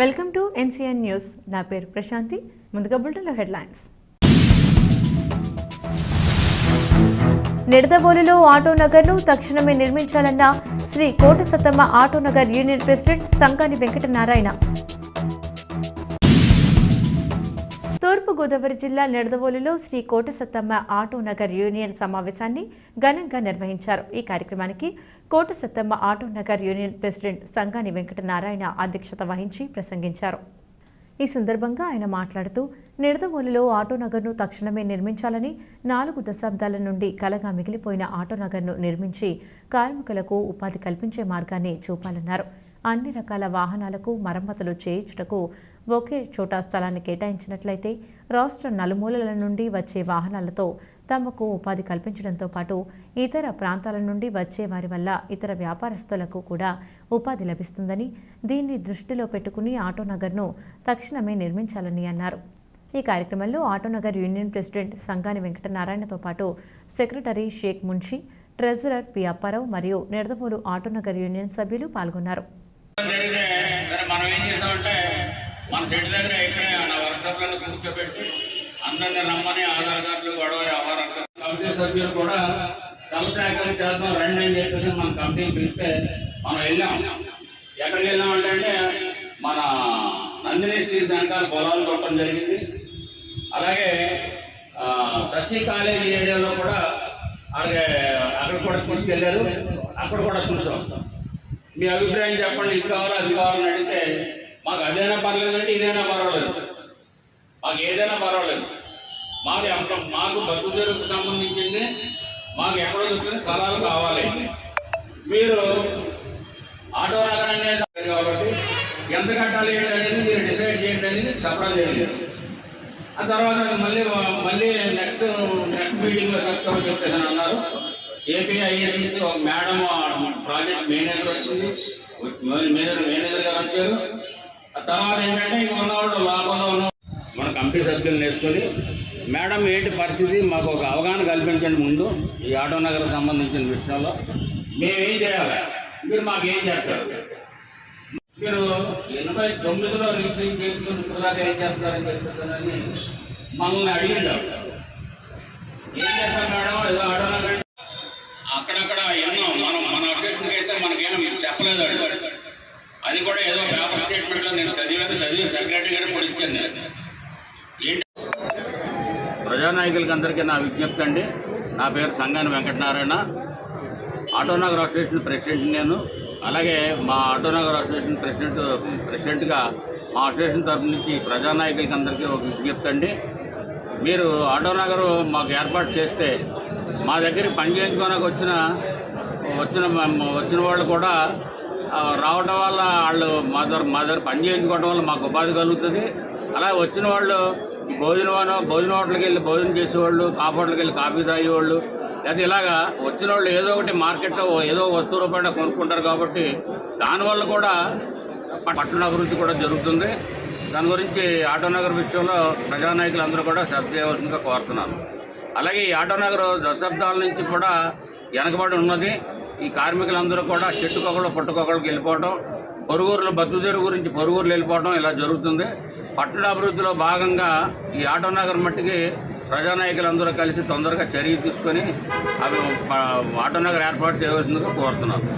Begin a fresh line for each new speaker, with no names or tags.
Welcome to NCN news. నా పేరు ప్రశాంతి. ముందుగా బులెటిన్లో హెడ్లైన్స్. నిడదవోలులో ఆటో నగర్ను తక్షణమే నిర్మించాలన్న Sri Kota Sattamma auto Nagar union president Sangani Venkatanarayana. తూర్పుగోదావరి జిల్లా నిడదవోలులో శ్రీ కోటసత్తమ్మ ఆటో నగర్ యూనియన్ సమావేశాన్ని ఘనంగా నిర్వహించారు. ఈ కార్యక్రమానికి Kota Sattamma auto Nagar union president Sangani Venkatanarayana అధ్యక్షత వహించి ప్రసంగించారు. ఈ సందర్భంగా ఆయన మాట్లాడుతూ నిడదవోలులో ఆటోనగర్ను తక్షణమే నిర్మించాలని నాలుగు దశాబ్దాల నుండి కలగా మిగిలిపోయిన ఆటోనగర్ను నిర్మించి కార్మికులకు ఉపాధి కల్పించే మార్గాన్ని చూపాలన్నారు. అన్ని రకాల వాహనాలకు మరమ్మతులు చేయించుటకు ఒకే చోట స్థలాన్ని కేటాయించినట్లయితే రాష్ట్ర నలుమూలల నుండి వచ్చే వాహనాలతో తమకు ఉపాధి కల్పించడంతో పాటు ఇతర ప్రాంతాల నుండి వచ్చే వారి వల్ల ఇతర వ్యాపారస్తులకు కూడా ఉపాధి లభిస్తుందని దీన్ని దృష్టిలో పెట్టుకుని ఆటోనగర్ను తక్షణమే నిర్మించాలని అన్నారు. ఈ కార్యక్రమంలో ఆటోనగర్ యూనియన్ ప్రెసిడెంట్ సంగాని వెంకటనారాయణతో పాటు secretary Sheikh Munshi treasurer P Apparao మరియు నిడదవోలు ఆటోనగర్ యూనియన్ సభ్యులు పాల్గొన్నారు.
జరిగితే సరే మనం ఏం చేసామంటే మన చెట్టు దగ్గర ఇక్కడే నా వర్క్షాప్లను కూర్చోబెట్టి అందరిని రమ్మని ఆధార్ కార్డులు గొడవ వ్యవహారం కమిటీ సభ్యులు కూడా సమస్యాకరణ చేద్దాం రండి అని చెప్పేసి మన కమిటీని పిలిస్తే మనం వెళ్ళాం. ఎక్కడికి వెళ్ళామంటే మన నందిని శ్రీ సంఘాల పొలాలు కొట్టడం జరిగింది. అలాగే శశి కాలేజీ ఏరియాలో కూడా అలాగే అక్కడ కూడా తీసుకెళ్ళారు అక్కడ కూడా చూసాం. మీ అభిప్రాయం చెప్పండి. ఇది కావాలో అది కావాలని అడిగితే మాకు అదైనా పర్లేదంటే ఇదైనా పర్వాలేదు. మాకు ఏదైనా పర్వాలేదు. మాకు మాకు బతుకుదెరుకు సంబంధించింది. మాకు ఎక్కడో దొరికిన స్థలాలు కావాలి. మీరు ఆటో నగరాన్ని కాబట్టి ఎంత కట్టాలి ఏంటి అనేది మీరు డిసైడ్ చేయండి అనేది చెప్పడం జరిగింది. ఆ తర్వాత మళ్ళీ మళ్ళీ నెక్స్ట్ నెక్స్ట్ మీటింగ్లో చెప్తామని చెప్పేసి అన్నారు. ఏపీఐఎస్సి ఒక మేడం ప్రాజెక్ట్ మేనేజర్ వచ్చింది. మేనేజర్ మేనేజర్ గారు వచ్చారు. ఆ తర్వాత ఏంటంటే ఇంక ఉన్నవాళ్ళు లాభంలో ఉన్న మన కమిటీ సభ్యులను వేసుకొని మేడం ఏంటి పరిస్థితి? మాకు ఒక అవగాహన కల్పించండి ముందు ఈ ఆటో నగర్ సంబంధించిన విషయంలో. మేమేం చేయాలి? మీరు మాకేం చేస్తారు? మీరు ఎనభై తొమ్మిదిలో రిజిస్ట్రేషన్ చేసుకుని ఇప్పుడు దాకా ఏం చేస్తారని చెప్తారని మనల్ని అడిగింది ఆవిడ. ఏం చేస్తాం మేడం ఏదో ఆడోనగర్ అక్కడక్కడ ఎన్నో మనం మన అసోసియేషన్కి అయితే మనకేమో మీరు చెప్పలేదు ఆవిడ. అది కూడా ఏదో పేపర్ స్టేట్మెంట్లో నేను చదివాను చదివి సెక్రటరీ గారు కూడా ఇచ్చాను నేను. ఏంటి? ప్రజానాయకులకి అందరికీ నా విజ్ఞప్తి అండి. నా పేరు సంగాని వెంకటనారాయణ. ఆటోనగర్ అసోసియేషన్ ప్రెసిడెంట్ నేను. అలాగే మా ఆటోనగర్ అసోసియేషన్ ప్రెసిడెంట్ ప్రెసిడెంట్గా మా అసోసియేషన్ తరఫు నుంచి ప్రజానాయకులకి అందరికీ ఒక విజ్ఞప్తి అండి. మీరు ఆటోనగర్ మాకు ఏర్పాటు చేస్తే మా దగ్గర పని చేయించుకోడానికి వచ్చిన వచ్చిన వచ్చిన వాళ్ళు కూడా రావడం వల్ల వాళ్ళు మా దగ్గర మా దగ్గర పని చేయించుకోవడం వల్ల మాకు ఉపాధి కలుగుతుంది. అలా వచ్చిన వాళ్ళు భోజనం భోజన హోటల్కి వెళ్ళి భోజనం చేసేవాళ్ళు కాఫీ హోటల్కి వెళ్ళి కాఫీ తాగేవాళ్ళు. లేదా ఇలాగా వచ్చిన వాళ్ళు ఏదో ఒకటి మార్కెట్లో ఏదో వస్తువు రూపాయన కొనుక్కుంటారు కాబట్టి దానివల్ల కూడా పట్టణ అభివృద్ధి కూడా జరుగుతుంది. దాని గురించి ఆటోనగర్ విషయంలో ప్రజానాయకులందరూ కూడా శ్రద్ధ చేయవలసిందిగా కోరుతున్నాను. అలాగే ఈ ఆటోనగర్ దశాబ్దాల నుంచి కూడా వెనకబడి ఉన్నది. ఈ కార్మికులందరూ కూడా చెట్టుకొకళ్ళు పుట్టుకొకళ్ళకి వెళ్ళిపోవడం పొరుగురులు బతుకుదేరు గురించి పొరుగురులు వెళ్ళిపోవడం ఇలా జరుగుతుంది. పట్టణ అభివృద్ధిలో భాగంగా ఈ ఆటోనగర్ మట్టికి ప్రజానాయకులందరూ కలిసి తొందరగా చర్య తీసుకొని అవి ఆటో ఆటోనగర్ ఏర్పాటు చేయవలసిందిగా కోరుతున్నాను.